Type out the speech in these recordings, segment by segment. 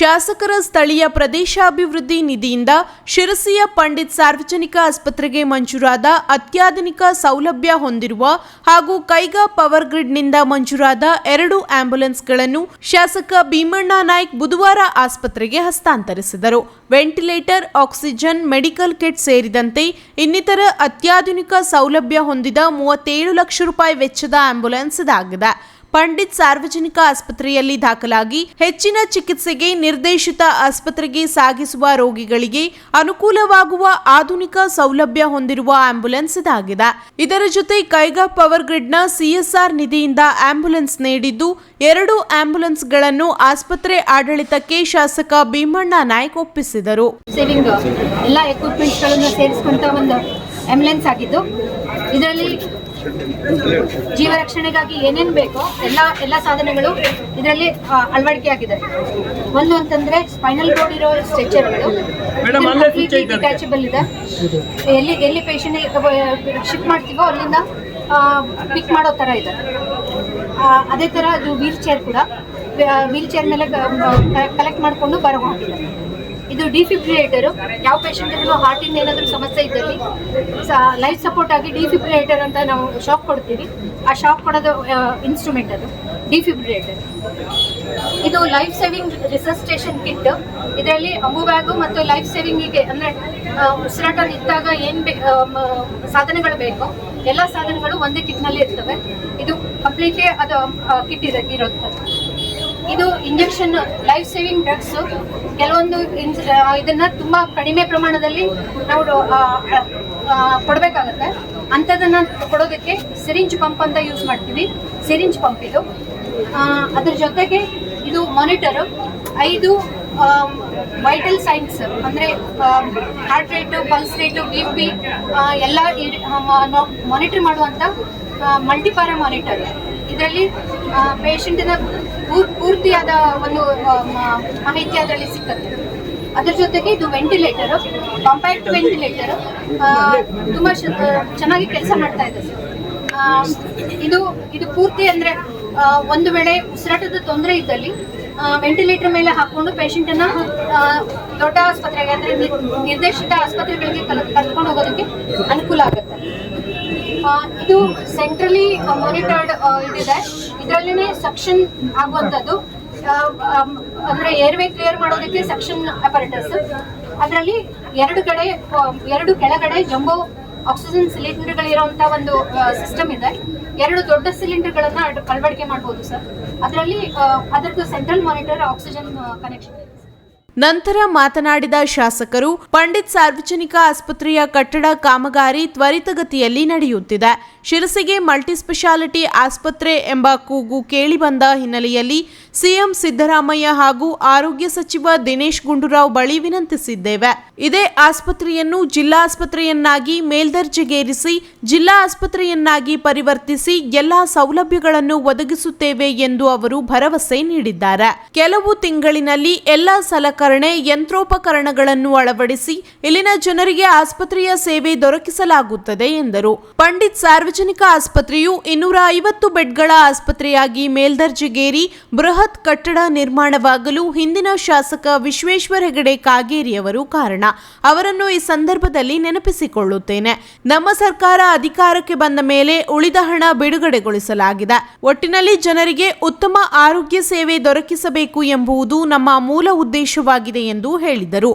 ಶಾಸಕರ ಸ್ಥಳೀಯ ಪ್ರದೇಶಾಭಿವೃದ್ಧಿ ನಿಧಿಯಿಂದ ಶಿರಸಿಯ ಪಂಡಿತ್ ಸಾರ್ವಜನಿಕ ಆಸ್ಪತ್ರೆಗೆ ಮಂಜೂರಾದ ಅತ್ಯಾಧುನಿಕ ಸೌಲಭ್ಯ ಹೊಂದಿರುವ ಹಾಗೂ ಕೈಗಾ ಪವರ್ ಗ್ರಿಡ್ನಿಂದ ಮಂಜೂರಾದ ಎರಡು ಆಂಬ್ಯುಲೆನ್ಸ್ಗಳನ್ನು ಶಾಸಕ ಭೀಮಣ್ಣ ನಾಯ್ಕ್ ಬುಧವಾರ ಆಸ್ಪತ್ರೆಗೆ ಹಸ್ತಾಂತರಿಸಿದರು. ವೆಂಟಿಲೇಟರ್, ಆಕ್ಸಿಜನ್, ಮೆಡಿಕಲ್ ಕಿಟ್ ಸೇರಿದಂತೆ ಇನ್ನಿತರ ಅತ್ಯಾಧುನಿಕ ಸೌಲಭ್ಯ ಹೊಂದಿದ ಮೂವತ್ತೇಳು ಲಕ್ಷ ರೂಪಾಯಿ ವೆಚ್ಚದ ಆಂಬ್ಯುಲೆನ್ಸ್ ಇದಾಗಿದೆ. ಪಂಡಿತ್ ಸಾರ್ವಜನಿಕ ಆಸ್ಪತ್ರೆಯಲ್ಲಿ ದಾಖಲಾಗಿ ಹೆಚ್ಚಿನ ಚಿಕಿತ್ಸೆಗೆ ನಿರ್ದೇಶಿತ ಆಸ್ಪತ್ರೆಗೆ ಸಾಗಿಸುವ ರೋಗಿಗಳಿಗೆ ಅನುಕೂಲವಾಗುವ ಆಧುನಿಕ ಸೌಲಭ್ಯ ಹೊಂದಿರುವ ಆಂಬ್ಯುಲೆನ್ಸ್ ಇದಾಗಿದೆ. ಇದರ ಜೊತೆ ಕೈಗಾ ಪವರ್ ಗ್ರಿಡ್ನ ಸಿಎಸ್ಆರ್ ನಿಧಿಯಿಂದ ಆಂಬ್ಯುಲೆನ್ಸ್ ನೀಡಿದ್ದು, ಎರಡು ಆಂಬ್ಯುಲೆನ್ಸ್ಗಳನ್ನು ಆಸ್ಪತ್ರೆ ಆಡಳಿತಕ್ಕೆ ಶಾಸಕ ಭೀಮಣ್ಣ ನಾಯ್ಕ್ ಒಪ್ಪಿಸಿದರು. ಎಲ್ಲ ಎಕ್ವಿಪ್ಮೆಂಟ್ಸ್ಗಳನ್ನು ಸೇರಿಸಿಕೊಂತ ಒಂದು ಆಂಬ್ಯುಲೆನ್ಸ್ ಆಗಿದ್ದು ಇದರಲ್ಲಿ ಜೀವ ರಕ್ಷಣೆಗಾಗಿ ಏನೇನು ಬೇಕೋ ಎಲ್ಲ ಎಲ್ಲ ಸಾಧನಗಳು ಇದರಲ್ಲಿ ಅಳವಡಿಕೆ ಆಗಿದೆ ಒಂದು ಅಂತಂದ್ರೆ ಸ್ಪೈನಲ್ ಬೋರ್ಡ್ ಇರೋ ಸ್ಟ್ರೆಚರ್ಗಳು ಡಿಟ್ಯಾಚಬಲ್ ಇದೆ. ಎಲ್ಲಿ ಎಲ್ಲಿ ಪೇಷಂಟ್ ಶಿಫ್ಟ್ ಮಾಡ್ತೀವೋ ಅಲ್ಲಿಂದ ಪಿಕ್ ಮಾಡೋ ಥರ ಇದೆ. ಅದೇ ಥರ ಅದು ವೀಲ್ ಚೇರ್ ಕೂಡ. ವೀಲ್ ಚೇರ್ ಮೇಲೆ ಕಲೆಕ್ಟ್ ಮಾಡಿಕೊಂಡು ಬರಬಹುದು ಇದು ಡಿಫಿಬ್ರಿಯೇಟರ್ ಯಾವ ಪೇಷಂಟ್ಗೂ ಹಾರ್ಟಿಂದ ಏನಾದರೂ ಸಮಸ್ಯೆ ಇದ್ದಲ್ಲಿ ಲೈಫ್ ಸಪೋರ್ಟ್ ಆಗಿ ಡಿಫಿಬ್ರಿಲೇಟರ್ ಅಂತ ನಾವು ಶಾಕ್ ಕೊಡ್ತೀವಿ. ಆ ಶಾಕ್ ಕೊಡೋದು ಇನ್ಸ್ಟ್ರೂಮೆಂಟ್ ಅದು, ಡಿಫಿಬ್ರಿಲೇಟರ್. ಇದು ಲೈಫ್ ಸೇವಿಂಗ್ ರಿಸಸ್ಟೇಷನ್ ಕಿಟ್ ಇದರಲ್ಲಿ ಅಂಬು ಬ್ಯಾಗು ಮತ್ತು ಲೈಫ್ ಸೇವಿಂಗಿಗೆ ಅಂದರೆ ಉಸಿರಾಟ ನಿಂತಾಗ ಏನು ಬೇ ಸಾಧನಗಳು ಬೇಕು, ಎಲ್ಲ ಸಾಧನಗಳು ಒಂದೇ ಕಿಟ್ನಲ್ಲಿ ಇರ್ತವೆ. ಇದು ಕಂಪ್ಲೀಟ್ಲಿ ಅದು ಕಿಟ್ ಇದೆ ಇರುತ್ತೆ ಇದು ಇಂಜೆಕ್ಷನ್ ಲೈಫ್ ಸೇವಿಂಗ್ ಡ್ರಗ್ಸ್. ಕೆಲವೊಂದು ಇದನ್ನ ತುಂಬಾ ಕಡಿಮೆ ಪ್ರಮಾಣದಲ್ಲಿ ನಾವು ಕೊಡಬೇಕಾಗತ್ತೆ. ಅಂಥದನ್ನ ಕೊಡೋದಕ್ಕೆ ಸಿರಿಂಜ್ ಪಂಪ್ ಅಂತ ಯೂಸ್ ಮಾಡ್ತೀವಿ. ಸಿರಿಂಜ್ ಪಂಪ್ ಇದು. ಅದ್ರ ಜೊತೆಗೆ ಇದು ಮಾನಿಟರ್ ಐದು ವೈಟಲ್ ಸೈನ್ಸ್ ಅಂದರೆ heart rate pulse rate B P ಎಲ್ಲ ಮಾನಿಟರ್ ಮಾಡುವಂಥ ಮಲ್ಟಿಪಾರ ಮಾನಿಟರ್ ಇದರಲ್ಲಿ ಪೇಷಂಟಿನ ಪೂರ್ತಿಯಾದ ಒಂದು ಮಾಹಿತಿ ಅದರಲ್ಲಿ ಸಿಕ್ಕತ್ತೆ. ಅದ್ರ ಜೊತೆಗೆ ಇದು ವೆಂಟಿಲೇಟರ್ ಕಾಂಪ್ಯಾಕ್ಟ್ ವೆಂಟಿಲೇಟರ್ ತುಂಬಾ ಚೆನ್ನಾಗಿ ಕೆಲಸ ಮಾಡ್ತಾ ಇದೆ ಇದು ಇದು ಪೂರ್ತಿ ಅಂದ್ರೆ ಒಂದು ವೇಳೆ ಉಸಿರಾಟದ ತೊಂದರೆ ಇದ್ದಲ್ಲಿ ವೆಂಟಿಲೇಟರ್ ಮೇಲೆ ಹಾಕೊಂಡು ಪೇಷಂಟನ್ನು ದೊಡ್ಡ ಆಸ್ಪತ್ರೆಗೆ, ಅಂದ್ರೆ ನಿರ್ದೇಶಿತ ಆಸ್ಪತ್ರೆಗಳಿಗೆ ಕರ್ಕೊಂಡು ಹೋಗೋದಕ್ಕೆ ಅನುಕೂಲ ಆಗುತ್ತೆ. ಇದು ಸೆಂಟ್ರಲಿ ಮಾನಿಟರ್ಡ್ ಇದಿದೆ. ಇದರಲ್ಲಿನೇ ಸಕ್ಷನ್ ಆಗುವಂಥದ್ದು. ಆ, ಏರ್ ಅಂದ್ರೆ ಏರ್ವೇ ಕ್ಲಿಯರ್ ಮಾಡೋದಕ್ಕೆ ಸಕ್ಷನ್ ಅಪರೇಟರ್ಸ್ ಅದರಲ್ಲಿ ಎರಡು ಕಡೆ ಎರಡು ಕೆಳಗಡೆ ಜಂಬೋ ಆಕ್ಸಿಜನ್ ಸಿಲಿಂಡರ್ಗಳಿರುವಂತ ಒಂದು ಸಿಸ್ಟಮ್ ಇದೆ. ಎರಡು ದೊಡ್ಡ ಸಿಲಿಂಡರ್ ಗಳನ್ನ ಅಳವಡಿಕೆ ಮಾಡಬಹುದು ಸರ್ ಅದರಲ್ಲಿ ಅದರದ್ದು ಸೆಂಟ್ರಲ್ ಮಾನಿಟರ್ ಆಕ್ಸಿಜನ್ ಕನೆಕ್ಷನ್ ಇದೆ. ನಂತರ ಮಾತನಾಡಿದ ಶಾಸಕರು, ಪಂಡಿತ್ ಸಾರ್ವಜನಿಕ ಆಸ್ಪತ್ರೆಯ ಕಟ್ಟಡ ಕಾಮಗಾರಿ ತ್ವರಿತಗತಿಯಲ್ಲಿ ನಡೆಯುತ್ತಿದೆ. ಶಿರಸಿಗೆ ಮಲ್ಟಿಸ್ಪೆಷಾಲಿಟಿ ಆಸ್ಪತ್ರೆ ಎಂಬ ಕೂಗು ಕೇಳಿಬಂದ ಹಿನ್ನೆಲೆಯಲ್ಲಿ ಸಿಎಂ ಸಿದ್ದರಾಮಯ್ಯ ಹಾಗೂ ಆರೋಗ್ಯ ಸಚಿವ ದಿನೇಶ್ ಗುಂಡೂರಾವ್ ಬಳಿ ವಿನಂತಿಸಿದ್ದೇವೆ. ಇದೇ ಆಸ್ಪತ್ರೆಯನ್ನು ಜಿಲ್ಲಾಸ್ಪತ್ರೆಯನ್ನಾಗಿ ಮೇಲ್ದರ್ಜೆಗೇರಿಸಿ ಜಿಲ್ಲಾ ಆಸ್ಪತ್ರೆಯನ್ನಾಗಿ ಪರಿವರ್ತಿಸಿ ಎಲ್ಲಾ ಸೌಲಭ್ಯಗಳನ್ನು ಒದಗಿಸುತ್ತೇವೆ ಎಂದು ಅವರು ಭರವಸೆ ನೀಡಿದ್ದಾರೆ. ಕೆಲವು ತಿಂಗಳಿನಲ್ಲಿ ಎಲ್ಲಾ ಸಲಕರಣೆ, ಯಂತ್ರೋಪಕರಣಗಳನ್ನು ಅಳವಡಿಸಿ ಇಲ್ಲಿನ ಜನರಿಗೆ ಆಸ್ಪತ್ರೆಯ ಸೇವೆ ದೊರಕಿಸಲಾಗುತ್ತದೆ ಎಂದರು. ಪಂಡಿತ್ ಸಾರ್ವಜನಿಕ ಆಸ್ಪತ್ರೆಯು ಇನ್ನೂರ ಐವತ್ತು ಬೆಡ್ಗಳ ಆಸ್ಪತ್ರೆಯಾಗಿ ಮೇಲ್ದರ್ಜೆಗೇರಿ ಬೃಹತ್ ಕಟ್ಟಡ ನಿರ್ಮಾಣವಾಗಲು ಹಿಂದಿನ ಶಾಸಕ ವಿಶ್ವೇಶ್ವರ ಹೆಗಡೆ ಕಾಗೇರಿಯವರು ಕಾರಣ. ಅವರನ್ನು ಈ ಸಂದರ್ಭದಲ್ಲಿ ನೆನಪಿಸಿಕೊಳ್ಳುತ್ತೇನೆ. ನಮ್ಮ ಸರ್ಕಾರ ಅಧಿಕಾರಕ್ಕೆ ಬಂದ ಮೇಲೆ ಉಳಿದ ಹಣ ಬಿಡುಗಡೆಗೊಳಿಸಲಾಗಿದೆ. ಒಟ್ಟಿನಲ್ಲಿ ಜನರಿಗೆ ಉತ್ತಮ ಆರೋಗ್ಯ ಸೇವೆ ದೊರಕಿಸಬೇಕು ಎಂಬುದು ನಮ್ಮ ಮೂಲ ಉದ್ದೇಶವಾಗಿದೆ ಎಂದು ಹೇಳಿದರು.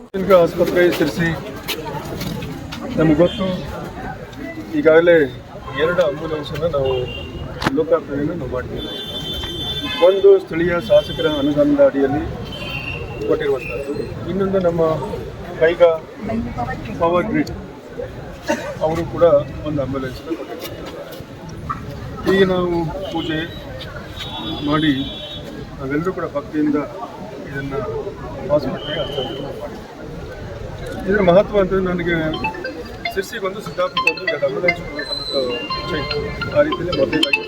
ಗೊತ್ತು. ಈಗಾಗಲೇ ಎರಡು ಆಂಬ್ಯುಲೆನ್ಸನ್ನು ನಾವು ಲೋಕಾರ್ಪಣೆಯನ್ನು ನಾವು ಮಾಡಿದ್ದೇವೆ ಒಂದು ಸ್ಥಳೀಯ ಶಾಸಕರ ಅನುದಾನದ ಅಡಿಯಲ್ಲಿ ಕೊಟ್ಟಿರುವಂಥದ್ದು ಇನ್ನೊಂದು ನಮ್ಮ ಕೈಗಾ ಪವರ್ ಗ್ರಿಡ್ ಅವರು ಕೂಡ ಒಂದು ಆಂಬ್ಯುಲೆನ್ಸ್ ಈಗ ನಾವು ಪೂಜೆ ಮಾಡಿ ನಾವೆಲ್ಲರೂ ಕೂಡ ಭಕ್ತಿಯಿಂದ ಇದನ್ನು ಹಸ್ತಾಂತರ ಮಾಡಿ ಇದರ ಮಹತ್ವ ಅಂತ ನನಗೆ ಸಿರ್ಸಿಗೊಂದು ಸಿದ್ದಾಪುರಕ್ಕೊಂದು ಎರಡು ಕೊಡಬೇಕನ್ನೋ ಇಚ್ಛೆ ಆ ರೀತಿಯಲ್ಲಿ ಮೊದಲಾಗಿ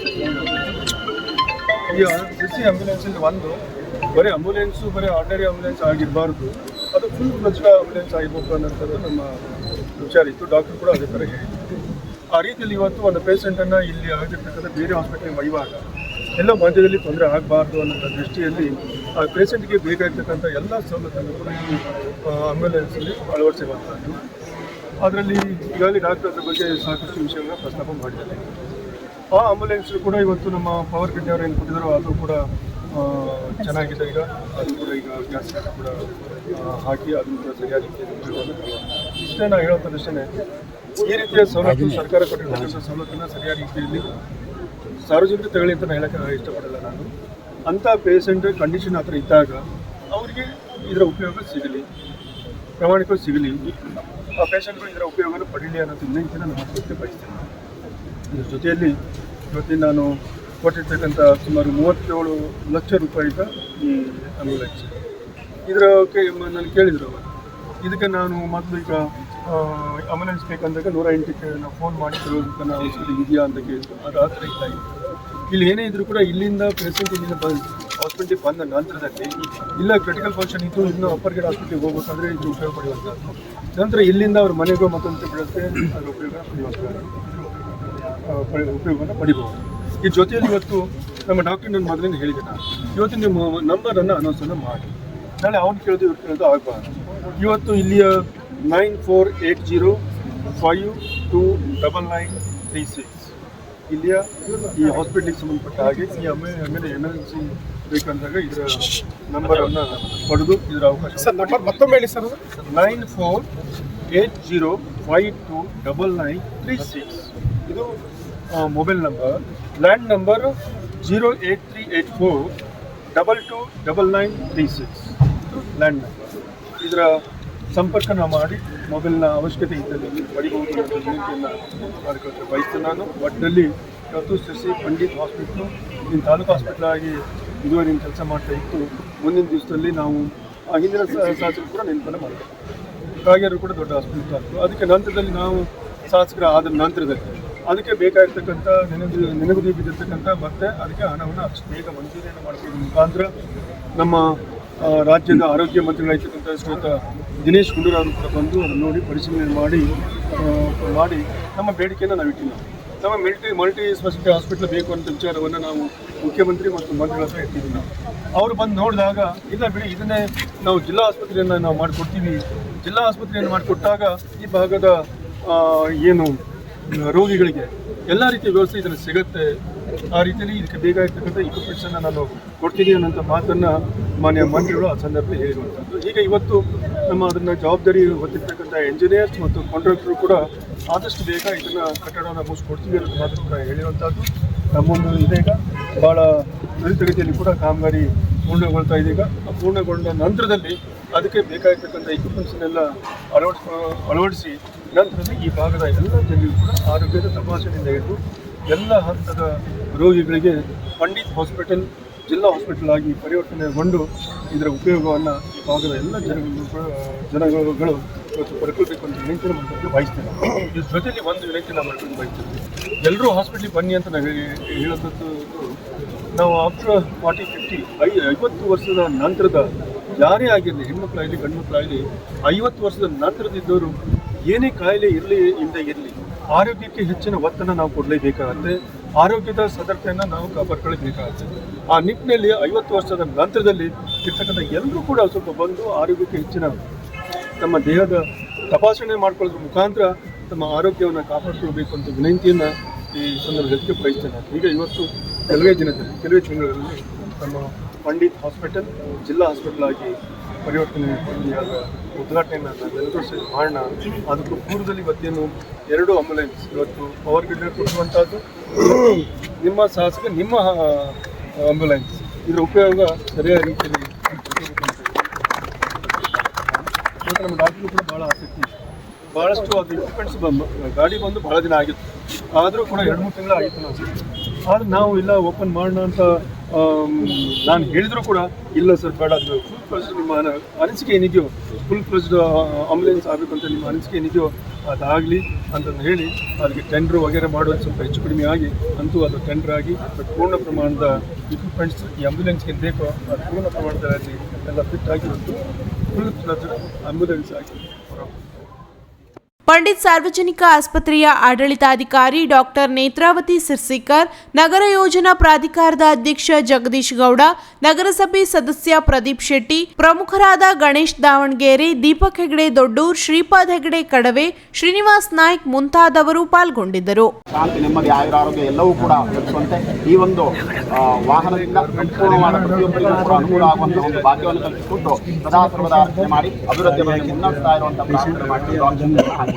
ಈಗ ಸಿರ್ಸಿ ಆಂಬ್ಯುಲೆನ್ಸಿಂದ ಒಂದು, ಬರೀ ಆಂಬ್ಯುಲೆನ್ಸು ಬರೀ ಆರ್ಡಿನರಿ ಆಂಬ್ಯುಲೆನ್ಸ್ ಆಗಿರಬಾರ್ದು. ಅದು ಫುಲ್ ಫ್ಲಜ್ಡ್ ಆಂಬುಲೆನ್ಸ್ ಆಗಿರ್ಬೇಕು ಅನ್ನೋಂಥದ್ದು ನಮ್ಮ ವಿಚಾರ ಇತ್ತು ಡಾಕ್ಟರ್ ಕೂಡ ಅದೇ ಥರ ಹೇಳಿದ್ರು. ಆ ರೀತಿಯಲ್ಲಿ ಇವತ್ತು ಒಂದು ಪೇಷಂಟನ್ನು ಇಲ್ಲಿ ಆಗಿರ್ತಕ್ಕಂಥ ಬೇರೆ ಹಾಸ್ಪಿಟ್ಲಿಗೆ ಒಯ್ಯುವಾಗ ಎಲ್ಲ ಮಧ್ಯದಲ್ಲಿ ತೊಂದರೆ ಆಗಬಾರ್ದು ಅನ್ನೋಂಥ ದೃಷ್ಟಿಯಲ್ಲಿ ಆ ಪೇಷಂಟ್ಗೆ ಬೇಕಾಗಿರ್ತಕ್ಕಂಥ ಎಲ್ಲ ಸವಲತ್ತನ್ನು ಕೂಡ ಈ ಆಂಬ್ಯುಲೆನ್ಸಲ್ಲಿ ಅಳವಡಿಸಿರುವಂಥದ್ದು ಅದರಲ್ಲಿ ಈಗಾಗಲೇ ಡಾಕ್ಟರ್ ಅದ್ರ ಬಗ್ಗೆ ಸಾಕಷ್ಟು ವಿಷಯಗಳನ್ನ ಪ್ರಸ್ತಾಪ ಮಾಡಿದ್ದಾರೆ. ಆ ಆಂಬುಲೆನ್ಸ್ ಕೂಡ ಇವತ್ತು ನಮ್ಮ ಪವರ್ ಕಿಟ್ ಅವರು ಏನು ಕೊಟ್ಟಿದ್ದಾರೋ ಅದು ಕೂಡ ಚೆನ್ನಾಗಿದೆ ಈಗ. ಅದು ಕೂಡ ಈಗ ಗ್ಯಾಸ್ ಕೂಡ ಹಾಕಿ ಅದನ್ನು ಕೂಡ ಸರಿಯಾದ ರೀತಿಯಲ್ಲಿ ಉಪಯೋಗವನ್ನು ಹೇಳೋ ಇಷ್ಟೇ ಹೇಳೋದಷ್ಟೇ ಈ ರೀತಿಯ ಸವಲತ್ತು ಸರ್ಕಾರ ಕೊಟ್ಟಿರುವಂಥ ಸವಲತ್ತನ್ನು ಸರಿಯಾದ ರೀತಿಯಲ್ಲಿ ಸಾರ್ವಜನಿಕ ತಗೊಳ್ಳಿ ಅಂತ ನಾನು ಹೇಳಕ್ಕೆ ಇಷ್ಟಪಡಲ್ಲ ನಾನು. ಅಂಥ ಪೇಷಂಟ್ ಕಂಡೀಷನ್ ಹತ್ರ ಇದ್ದಾಗ ಅವರಿಗೆ ಇದರ ಉಪಯೋಗ ಸಿಗಲಿ, ಪ್ರಾಮಾಣಿಕವಾಗಿ ಸಿಗಲಿ. ಆ ಪೇಷಂಟ್ಗಳು ಇದರ ಉಪಯೋಗನ ಪಡೀಲಿ ಅನ್ನೋದು ವಿನಂತಿನ ನಾನು ಬಯಸ್ತೇನೆ. ಇದ್ರ ಜೊತೆಯಲ್ಲಿ ಇವತ್ತಿನ ನಾನು ಕೊಟ್ಟಿರ್ತಕ್ಕಂಥ ಸುಮಾರು ಮೂವತ್ತೇಳು ಲಕ್ಷ ರೂಪಾಯಿದ ಈ ಆಂಬ್ಯುಲೆನ್ಸ್ ಇದರ ನಾನು ಕೇಳಿದ್ರು. ಇದಕ್ಕೆ ನಾನು ಮೊದಲು ಈಗ ಆಂಬುಲೆನ್ಸ್ ಬೇಕಂದಾಗ ನೂರ ಎಂಟಕ್ಕೆ ನಾವು ಫೋನ್ ಮಾಡಿ ಕೆಲವೊಂದು ಔಷಧಿ ಇದೆಯಾ ಅಂತ ಕೇಳಿದ್ರು. ಅದು ಆ ಥರ ಇಲ್ಲ ಇಲ್ಲಿ. ಏನೇ ಇದ್ರೂ ಕೂಡ ಇಲ್ಲಿಂದ ಪೇಷಂಟ್ ಇಲ್ಲಿಂದ ಬಂದು ಹಾಸ್ಪಿಟ್ಲಿಗೆ ಬಂದ ನಂತರದಲ್ಲಿ ಇಲ್ಲ ಕ್ರಿಟಿಕಲ್ ಫಂಕ್ಷನ್ ಇತ್ತು ಇನ್ನೂ ಅಪ್ಪರ್ ಗೇಟ್ ಹಾಸ್ಪಿಟ್ಲಿಗೆ ಹೋಗ್ಬೇಕಂದ್ರೆ ಇದು ಉಪಯೋಗ ಪಡೆಯುವಂಥದ್ದು ನಂತರ ಇಲ್ಲಿಂದ ಅವ್ರ ಮನೆಗೂ ಮತ್ತೊಂದು ಬಿಡುತ್ತೆ ಅದು ಉಪಯೋಗ ಪಡೆಯುವಂಥದ್ದು ಆ, ಪಡೆ- ಉಪಯೋಗವನ್ನು ಪಡಿಬಹುದು ಈ ಜೊತೆಯಲ್ಲಿ ಇವತ್ತು ನಮ್ಮ ಡಾಕ್ಟರ್ ನನ್ನ ಮೊದಲಿಂದ ಹೇಳಿದೆ ನಾನು ಇವತ್ತು ನಿಮ್ಮ ನಂಬರನ್ನು ಅನೌನ್ಸನ್ನು ಮಾಡಿ. ನಾಳೆ ಅವ್ನು ಕೇಳೋದು ಇವ್ರು ಕೇಳೋದು ಆಗಬಾರ್ದು. ಇವತ್ತು ಇಲ್ಲಿಯ nine four eight zero five two double nine three six ಇಲ್ಲಿಯ ಈ ಹಾಸ್ಪಿಟ್ಲಿಗೆ ಸಂಬಂಧಪಟ್ಟ ಹಾಗೆ ಈ ಆಮೇಲೆ ಎಮರ್ಜೆನ್ಸಿ ಬೇಕಂದಾಗ ಇದರ ನಂಬರನ್ನು ಪಡೆದು ಇದರ ಅವಕಾಶ ಸರ್ ನಂಬರ್ ಮತ್ತೊಮ್ಮೆ ಹೇಳಿ sir nine four eight zero five two double nine three six ಇದು mobile number land number zero eight three eight four double two double nine three six land number ಇದರ ಸಂಪರ್ಕನ ಮಾಡಿ ಮೊಬೈಲ್ನ ಅವಶ್ಯಕತೆ ಇದ್ದಲ್ಲಿ ಪಡಿಬಹುದು ವಿನಂತಿಯನ್ನು ಮಾಡ್ಕೊಳ್ತಾ ಬಯಸ್ತೇನೆ ನಾನು. ಒಟ್ಟಿನಲ್ಲಿ ಇವತ್ತು ಶಿರ್ಸಿ ಪಂಡಿತ್ ಹಾಸ್ಪಿಟ್ಲು ನಿಮ್ಮ ತಾಲೂಕು ಹಾಸ್ಪಿಟ್ಲ್ ಆಗಿ ಇದುವರೆ ನಿಮ್ಮ ಕೆಲಸ ಮಾಡ್ತಾ ಇತ್ತು. ಮುಂದಿನ ದಿವಸದಲ್ಲಿ ನಾವು ಆ ಹಿಂದಿನ ಶಾಸಕರು ಕೂಡ ನೆನಪನ್ನು ಮಾಡಬೇಕು. ಕಾಗೇರು ಕೂಡ ದೊಡ್ಡ ಹಾಸ್ಪಿಟ್ಲ್ ಆಗ್ತದೆ ಅದಕ್ಕೆ ನಂತರದಲ್ಲಿ ನಾವು ಶಾಸಕರ ಆದ ನಂತರದಲ್ಲಿ ಅದಕ್ಕೆ ಬೇಕಾಗಿರ್ತಕ್ಕಂಥ ನೆನಪು ನೆನಪು ಬಿದ್ದಿರ್ತಕ್ಕಂಥ ಮತ್ತೆ ಅದಕ್ಕೆ ಹಣವನ್ನು ಅಷ್ಟು ಬೇಗ ಮಂಜೂರಿಯನ್ನು ಮಾಡ್ತೀವಿ. ಮುಖಾಂತರ ನಮ್ಮ ರಾಜ್ಯದ ಆರೋಗ್ಯ ಮಂತ್ರಿಗಳಾಗಿರ್ತಕ್ಕಂಥ ಶ್ರೀಯುತ ದಿನೇಶ್ ಗುಂಡೂರಾವ್ ಕೂಡ ಬಂದು ಅದನ್ನು ನೋಡಿ ಪರಿಶೀಲನೆ ಮಾಡಿ ಮಾಡಿ ನಮ್ಮ ಬೇಡಿಕೆಯನ್ನು ನಾವು ಇಟ್ಟಿಲ್ಲ. ನಮ್ಮ ಮಲ್ಟಿ ಮಲ್ಟಿ ಸ್ಪೆಷಾಲಿಟಿ ಹಾಸ್ಪಿಟ್ಲ್ ಬೇಕು ಅಂತ ವಿಚಾರವನ್ನು ನಾವು ಮುಖ್ಯಮಂತ್ರಿ ಮತ್ತು ಮಂತ್ರಿಗಳ ಹತ್ರ ಇಟ್ಟಿದ್ದೀವಿ ನಾವು ಅವರು ಬಂದು ನೋಡಿದಾಗ, ಇಲ್ಲ ಬಿಡಿ, ಇದನ್ನೇ ನಾವು ಜಿಲ್ಲಾ ಆಸ್ಪತ್ರೆಯನ್ನು ನಾವು ಮಾಡಿಕೊಡ್ತೀವಿ. ಜಿಲ್ಲಾ ಆಸ್ಪತ್ರೆಯನ್ನು ಮಾಡಿಕೊಟ್ಟಾಗ ಈ ಭಾಗದ ಏನು ರೋಗಿಗಳಿಗೆ ಎಲ್ಲ ರೀತಿಯ ವ್ಯವಸ್ಥೆ ಇದನ್ನು ಸಿಗುತ್ತೆ. ಆ ರೀತಿಯಲ್ಲಿ ಇದಕ್ಕೆ ಬೇಕಾಗಿರ್ತಕ್ಕಂಥ ಇಕ್ವಿಪ್ಮೆಂಟ್ಸನ್ನು ನಾನು ಕೊಡ್ತೀನಿ ಅನ್ನೋಂಥ ಮಾತನ್ನು ಮಾನ್ಯ ಮಂತ್ರಿಗಳು ಆ ಸಂದರ್ಭದಲ್ಲಿ ಹೇಳಿರುವಂಥದ್ದು. ಈಗ ಇವತ್ತು ನಮ್ಮ ಅದನ್ನು ಜವಾಬ್ದಾರಿ ಹೊತ್ತಿರ್ತಕ್ಕಂಥ ಇಂಜಿನಿಯರ್ಸ್ ಮತ್ತು ಕಾಂಟ್ರಾಕ್ಟರ್ ಕೂಡ ಆದಷ್ಟು ಬೇಗ ಇದನ್ನು ಕಟ್ಟಡವನ್ನು ಮುಗಿಸ್ಕೊಡ್ತೀವಿ ಅನ್ನೋದು ಮಾತು ಕೂಡ ಹೇಳಿರುವಂಥದ್ದು. ನಮ್ಮೊಂದು ಇದೀಗ ಭಾಳ ತ್ವರಿತಗತಿಯಲ್ಲಿ ಕೂಡ ಕಾಮಗಾರಿ ಪೂರ್ಣಗೊಳ್ತಾ ಇದೆ ಈಗ. ಪೂರ್ಣಗೊಂಡ ನಂತರದಲ್ಲಿ ಅದಕ್ಕೆ ಬೇಕಾಗಿರ್ತಕ್ಕಂಥ ಇಕ್ವಿಪ್ಮೆಂಟ್ಸನ್ನೆಲ್ಲ ಅಳವಡಿಸ್ ಅಳವಡಿಸಿ ನಂತರದಲ್ಲಿ ಈ ಭಾಗದ ಎಲ್ಲ ಜನರಿಗೂ ಕೂಡ ಆರೋಗ್ಯದ ತಪಾಸಣೆಯಿಂದ ಹಿಡಿದು ಎಲ್ಲ ಹಂತದ ರೋಗಿಗಳಿಗೆ ಪಂಡಿತ್ ಹಾಸ್ಪಿಟಲ್, ಜಿಲ್ಲಾ ಹಾಸ್ಪಿಟಲ್ ಆಗಿ ಪರಿವರ್ತನೆಗೊಂಡು ಇದರ ಉಪಯೋಗವನ್ನು ಈ ಭಾಗದ ಎಲ್ಲ ಜನಗಳು ಜನಗಳು ಇವತ್ತು ಪಡ್ಕೊಳ್ಬೇಕು ಅಂತ ವಿನಂತಿನ ಮಾಡ್ಕೊಂಡು ಬಯಸ್ತೇನೆ. ಇದ್ರ ಜೊತೆಯಲ್ಲಿ ಒಂದು ವಿನಂತಿ ನಾವು ಮಾಡ್ಕೊಂಡು ಬಯಸ್ತೇನೆ. ಎಲ್ಲರೂ ಹಾಸ್ಪಿಟ್ಲಿಗೆ ಬನ್ನಿ ಅಂತ ನಾವು ಹೇಳಿ- ಹೇಳೋದದ್ದು ನಾವು ಆಫ್ಟರ್ ಫಾರ್ಟಿ ಫಿಫ್ಟಿ, ಐ, ಐವತ್ತು ವರ್ಷದ ನಂತರದ, ಯಾರೇ ಆಗಿರಲಿ ಗಂಡು ಗಂಡ್ಮಕ್ಳಾಗಲಿ ಐವತ್ತು ವರ್ಷದ ನಂತರದಿದ್ದವರು ಏನೇ ಕಾಯಿಲೆ ಇರಲಿ ಇಲ್ಲದೆ ಇರಲಿ, ಆರೋಗ್ಯಕ್ಕೆ ಹೆಚ್ಚಿನ ಒತ್ತನ್ನು ನಾವು ಕೊಡಲೇಬೇಕಾಗತ್ತೆ. ಆರೋಗ್ಯದ ಸದರ್ಥೆಯನ್ನು ನಾವು ಕಾಪಾಡ್ಕೊಳ್ಳಬೇಕಾಗತ್ತೆ ಆ ನಿಟ್ಟಿನಲ್ಲಿ ಐವತ್ತು ವರ್ಷದ ನಂತರದಲ್ಲಿ ಇರ್ತಕ್ಕಂಥ ಎಲ್ಲರೂ ಕೂಡ ಸ್ವಲ್ಪ ಬಂದು ಆರೋಗ್ಯಕ್ಕೆ ಹೆಚ್ಚಿನ ತಮ್ಮ ದೇಹದ ತಪಾಸಣೆ ಮಾಡ್ಕೊಳ್ಳೋದ್ರ ಮುಖಾಂತರ ತಮ್ಮ ಆರೋಗ್ಯವನ್ನು ಕಾಪಾಡ್ಕೊಳ್ಬೇಕು ಅಂತ ವಿನಂತಿಯನ್ನು ಈ ಸಂದರ್ಭದಲ್ಲಿ ಬಯಸ್ತೇನೆ ಈಗ ಇವತ್ತು ಕೆಲವೇ ದಿನದಲ್ಲಿ, ಕೆಲವೇ ತಿಂಗಳಲ್ಲಿ ನಮ್ಮ ಪಂಡಿತ್ ಹಾಸ್ಪಿಟಲ್, ಜಿಲ್ಲಾ ಹಾಸ್ಪಿಟಲ್ ಆಗಿ ಪರಿವರ್ತನೆ ಉದ್ಘಾಟನೆ ಉದ್ಘಾಟನೆಯನ್ನು ಸೇರಿ ಮಾಡೋಣ. ಅದಕ್ಕೂ ಪೂರ್ವದಲ್ಲಿ ಇವತ್ತೇನು ಎರಡು ಆಂಬುಲೆನ್ಸ್ ಇವತ್ತು ಪವರ್ ಗಿಡ್ ಕೊಡುವಂಥದ್ದು ನಿಮ್ಮ ಸಾಹಸಕ್ಕೆ ನಿಮ್ಮ ಆಂಬುಲೆನ್ಸ್ ಇದರ ಉಪಯೋಗ ಸರಿಯಾದ ರೀತಿಯಲ್ಲಿ ನಮ್ಮ ಡಾಕ್ಟರ್ ಕೂಡ ಭಾಳ ಆಸಕ್ತಿ. ಭಾಳಷ್ಟು ಅದು ಇಕ್ವಿಪ್ಮೆಂಟ್ಸ್ ಬಂದು ಗಾಡಿ ಬಂದು ಭಾಳ ದಿನ ಆಗಿತ್ತು. ಆದರೂ ಕೂಡ ಎರಡು ಮೂರು ತಿಂಗಳು ಆಗಿತ್ತು ನಾವು ಆದ್ರೆ ನಾವು ಇಲ್ಲ ಓಪನ್ ಮಾಡೋಣ ಅಂತ ನಾನು ಹೇಳಿದ್ರು ಕೂಡ, ಇಲ್ಲ ಸರ್, ಬೇಡ, ಅದು ಫುಲ್ ಫ್ಲಜ್ಡ್ ನಿಮ್ಮ ಅನಿಸಿಕೆ ಏನಿದೆಯೋ ಫುಲ್ ಫ್ಲಜ್ಡ್ ಆಂಬುಲೆನ್ಸ್ ಆಗಬೇಕು ಅಂತ ನಿಮ್ಮ ಅನಿಸಿಕೆ ಏನಿದೆಯೋ, ಅದಾಗಲಿ ಅಂತಂದು ಹೇಳಿ, ಅದಕ್ಕೆ ಟೆಂಡ್ರ್ ವಗೇರೆ ಮಾಡೋದು ಸ್ವಲ್ಪ ಹೆಚ್ಚು ಕಡಿಮೆ ಆಗಿ, ಅಂತೂ ಅದು ಟೆಂಡರ್ ಆಗಿ ಬಟ್ ಪೂರ್ಣ ಪ್ರಮಾಣದ ಇಕ್ವಿಪ್ಮೆಂಟ್ಸ್ ಈ ಆಂಬ್ಯುಲೆನ್ಸ್ಗೆ ಬೇಕೋ, ಅದು ಪೂರ್ಣ ಪ್ರಮಾಣದಲ್ಲಿ ಎಲ್ಲ ಫಿಟ್ ಆಗಿ ಫುಲ್ ಫ್ಲಜ್ಡ್ ಆಂಬ್ಯುಲೆನ್ಸ್ ಆಗಿ. ಪಂಡಿತ್ ಸಾರ್ವಜನಿಕ ಆಸ್ಪತ್ರೆಯ ಆಡಳಿತಾಧಿಕಾರಿ ಡಾಕ್ಟರ್ ನೇತ್ರಾವತಿ ಸಿರ್ಸಿಕರ್, ನಗರ ಯೋಜನಾ ಪ್ರಾಧಿಕಾರದ ಅಧ್ಯಕ್ಷ ಜಗದೀಶ್ ಗೌಡ, ನಗರಸಭೆ ಸದಸ್ಯ ಪ್ರದೀಪ್ ಶೆಟ್ಟಿ, ಪ್ರಮುಖರಾದ ಗಣೇಶ್ ದಾವಣಗೆರೆ, ದೀಪಕ್ ಹೆಗಡೆ ದೊಡ್ಡೂರ್, ಶ್ರೀಪಾದ್ ಹೆಗಡೆ ಕಡವೆ, ಶ್ರೀನಿವಾಸ್ ನಾಯ್ಕ್ ಮುಂತಾದವರು ಪಾಲ್ಗೊಂಡಿದ್ದರು ಶಾಂತಿ ಮಾಡಿ ಅಭಿವೃದ್ಧಿ ಮಾಡಿ ಮಾಡಿ.